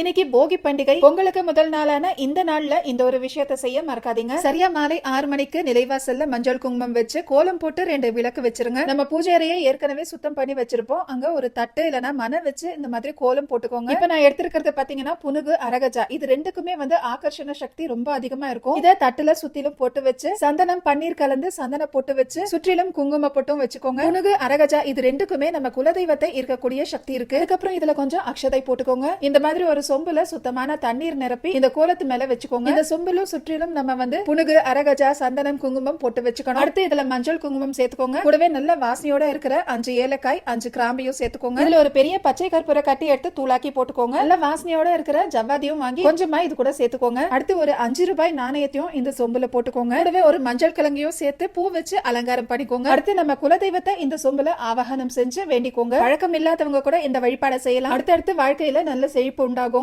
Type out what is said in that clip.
இன்னைக்கு போகி பண்டிகை பொங்கலுக்கு முதல் நாளான இந்த நாள்ல இந்த ஒரு விஷயத்த செய்ய மறக்காதீங்க. சரியா மாலை ஆறு மணிக்கு நிலைவாசல்ல மஞ்சள் குங்குமம் வச்சு கோலம் போட்டு ரெண்டு விளக்கு வச்சிருங்க. நம்ம பூஜை அறையை ஏற்கனவே சுத்தம் பண்ணி வச்சிருப்போம். அங்க ஒரு தட்டு இல்லனா மன வச்சு இந்த மாதிரி கோலம் போட்டுக்கோங்க. இப்ப நான் எடுத்திருக்கிறது பாத்தீங்கன்னா புனுகு அரகஜா. இது ரெண்டுக்குமே வந்து ஆகர்ஷண சக்தி ரொம்ப அதிகமா இருக்கும். இதை தட்டுல சுத்திலும் போட்டு வச்சு சந்தனம் பன்னீர் கலந்து சந்தன போட்டு வச்சு சுற்றிலும் குங்கும பொட்டும் வச்சுக்கோங்க. புனுகு அரகஜா இது ரெண்டுக்குமே நம்ம குலதெய்வத்தை இருக்கக்கூடிய சக்தி இருக்கு. அதுக்கப்புறம் இதுல கொஞ்சம் அக்ஷதை போட்டுக்கோங்க. இந்த மாதிரி ஒரு சொம்புல சுத்தமான தண்ணீர் நிரப்பி இந்த கோலத்து மேல வச்சுக்கோங்க. இந்த சொம்புலும் சுற்றிலும் நம்ம வந்து புனுகு அரகஜா சந்தனம் குங்குமம் போட்டு வச்சுக்கணும். அடுத்து இதுல மஞ்சள் குங்குமம் சேர்த்துக்கோங்க. கூடவே நல்ல வாசனையோட இருக்கிற அஞ்சு ஏலக்காய் அஞ்சு கிராம்பையும் சேர்த்துக்கோங்க. இதுல ஒரு பெரிய பச்சை கற்பூர கட்டி எடுத்து தூளாக்கி போட்டுக்கோங்க. நல்ல வாசனையோட இருக்கிற ஜவ்வாதியும் வாங்கி கொஞ்சமா இது கூட சேர்த்துக்கோங்க. அடுத்து ஒரு அஞ்சு ரூபாய் நாணயத்தையும் இந்த சொம்புல போட்டுக்கோங்க. கூடவே ஒரு மஞ்சள் கிழங்கையும் சேர்த்து பூ வச்சு அலங்காரம் பண்ணிக்கோங்க. அடுத்து நம்ம குலதெய்வத்தை இந்த சொம்புல ஆவாகனம் செஞ்சு வேண்டிக்கோங்க. வழக்கம் இல்லாதவங்க கூட இந்த வழிபாடை செய்யலாம். அடுத்தடுத்து வாழ்க்கையில நல்ல செழிப்பு உண்டாகும்.